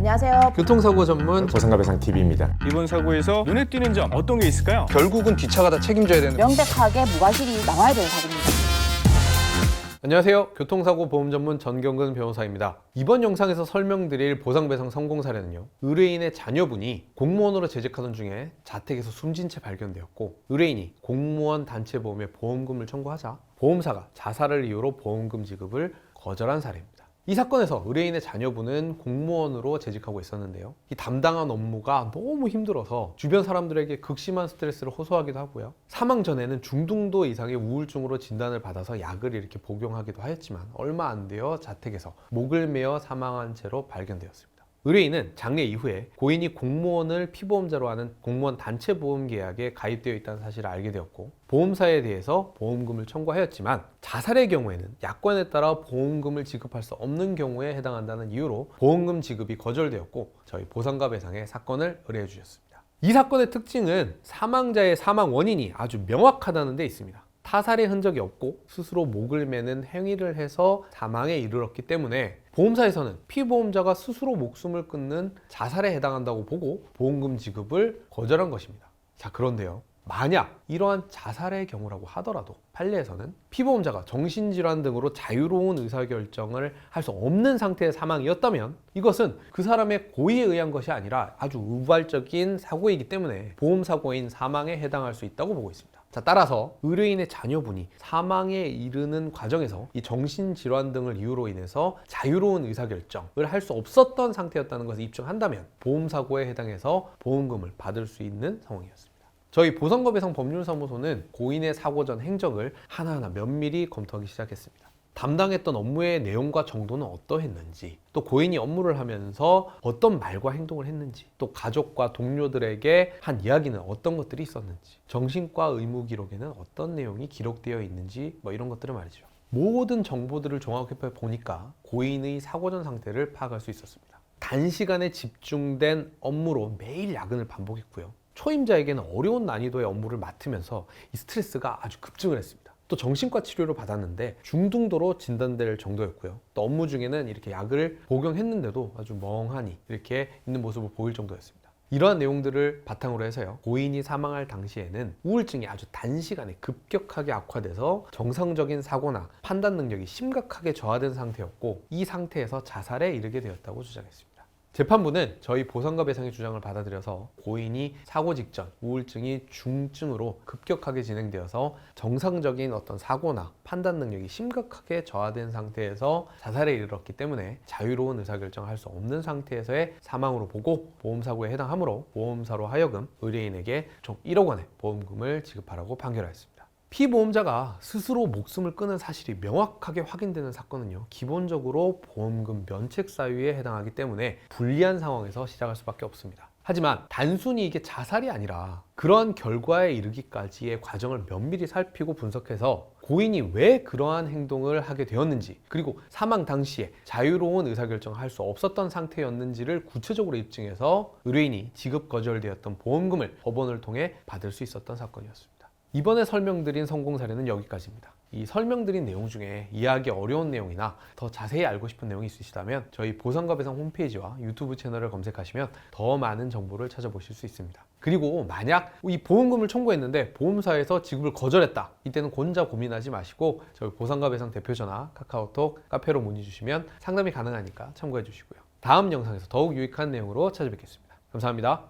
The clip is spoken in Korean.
안녕하세요. 교통사고 전문 보상가배상 TV입니다. 이번 사고에서 눈에 띄는 점 어떤 게 있을까요? 결국은 뒷차가 다 책임져야 되는 명백하게 무과실이 나와야 되는 사고입니다. 안녕하세요. 교통사고 보험 전문 전경근 변호사입니다. 이번 영상에서 설명드릴 보상배상 성공 사례는요. 의뢰인의 자녀분이 공무원으로 재직하던 중에 자택에서 숨진 채 발견되었고 의뢰인이 공무원 단체 보험에 보험금을 청구하자 보험사가 자살을 이유로 보험금 지급을 거절한 사례입니다. 이 사건에서 의뢰인의 자녀분은 공무원으로 재직하고 있었는데요. 이 담당한 업무가 너무 힘들어서 주변 사람들에게 극심한 스트레스를 호소하기도 하고요. 사망 전에는 중등도 이상의 우울증으로 진단을 받아서 약을 이렇게 복용하기도 하였지만 얼마 안 되어 자택에서 목을 메어 사망한 채로 발견되었습니다. 의뢰인은 장례 이후에 고인이 공무원을 피보험자로 하는 공무원 단체 보험 계약에 가입되어 있다는 사실을 알게 되었고 보험사에 대해서 보험금을 청구하였지만 자살의 경우에는 약관에 따라 보험금을 지급할 수 없는 경우에 해당한다는 이유로 보험금 지급이 거절되었고 저희 보상가 배상에 사건을 의뢰해 주셨습니다. 이 사건의 특징은 사망자의 사망 원인이 아주 명확하다는 데 있습니다. 타살의 흔적이 없고 스스로 목을 매는 행위를 해서 사망에 이르렀기 때문에 보험사에서는 피보험자가 스스로 목숨을 끊는 자살에 해당한다고 보고 보험금 지급을 거절한 것입니다. 자, 그런데요. 만약 이러한 자살의 경우라고 하더라도 판례에서는 피보험자가 정신질환 등으로 자유로운 의사결정을 할 수 없는 상태의 사망이었다면 이것은 그 사람의 고의에 의한 것이 아니라 아주 우발적인 사고이기 때문에 보험사고인 사망에 해당할 수 있다고 보고 있습니다. 자, 따라서 의뢰인의 자녀분이 사망에 이르는 과정에서 이 정신질환 등을 이유로 인해서 자유로운 의사결정을 할 수 없었던 상태였다는 것을 입증한다면 보험사고에 해당해서 보험금을 받을 수 있는 상황이었습니다. 저희 보상거배상 법률사무소는 고인의 사고 전 행적을 하나하나 면밀히 검토하기 시작했습니다. 담당했던 업무의 내용과 정도는 어떠했는지, 또 고인이 업무를 하면서 어떤 말과 행동을 했는지, 또 가족과 동료들에게 한 이야기는 어떤 것들이 있었는지, 정신과 의무 기록에는 어떤 내용이 기록되어 있는지, 뭐 이런 것들을 말이죠. 모든 정보들을 종합해 보니까 고인의 사고 전 상태를 파악할 수 있었습니다. 단시간에 집중된 업무로 매일 야근을 반복했고요. 초임자에게는 어려운 난이도의 업무를 맡으면서 이 스트레스가 아주 급증을 했습니다. 또 정신과 치료를 받았는데 중등도로 진단될 정도였고요. 또 업무 중에는 이렇게 약을 복용했는데도 아주 멍하니 이렇게 있는 모습을 보일 정도였습니다. 이러한 내용들을 바탕으로 해서요. 고인이 사망할 당시에는 우울증이 아주 단시간에 급격하게 악화돼서 정상적인 사고나 판단 능력이 심각하게 저하된 상태였고 이 상태에서 자살에 이르게 되었다고 주장했습니다. 재판부는 저희 보상과 배상의 주장을 받아들여서 고인이 사고 직전 우울증이 중증으로 급격하게 진행되어서 정상적인 어떤 사고나 판단 능력이 심각하게 저하된 상태에서 자살에 이르렀기 때문에 자유로운 의사결정을 할 수 없는 상태에서의 사망으로 보고 보험사고에 해당하므로 보험사로 하여금 의뢰인에게 총 1억 원의 보험금을 지급하라고 판결하였습니다. 피보험자가 스스로 목숨을 끊은 사실이 명확하게 확인되는 사건은요, 기본적으로 보험금 면책 사유에 해당하기 때문에 불리한 상황에서 시작할 수밖에 없습니다. 하지만 단순히 이게 자살이 아니라 그러한 결과에 이르기까지의 과정을 면밀히 살피고 분석해서 고인이 왜 그러한 행동을 하게 되었는지 그리고 사망 당시에 자유로운 의사결정을 할 수 없었던 상태였는지를 구체적으로 입증해서 의뢰인이 지급 거절되었던 보험금을 법원을 통해 받을 수 있었던 사건이었습니다. 이번에 설명드린 성공 사례는 여기까지입니다. 이 설명드린 내용 중에 이해하기 어려운 내용이나 더 자세히 알고 싶은 내용이 있으시다면 저희 보상과 배상 홈페이지와 유튜브 채널을 검색하시면 더 많은 정보를 찾아보실 수 있습니다. 그리고 만약 이 보험금을 청구했는데 보험사에서 지급을 거절했다. 이때는 혼자 고민하지 마시고 저희 보상과 배상 대표 전화, 카카오톡, 카페로 문의 주시면 상담이 가능하니까 참고해 주시고요. 다음 영상에서 더욱 유익한 내용으로 찾아뵙겠습니다. 감사합니다.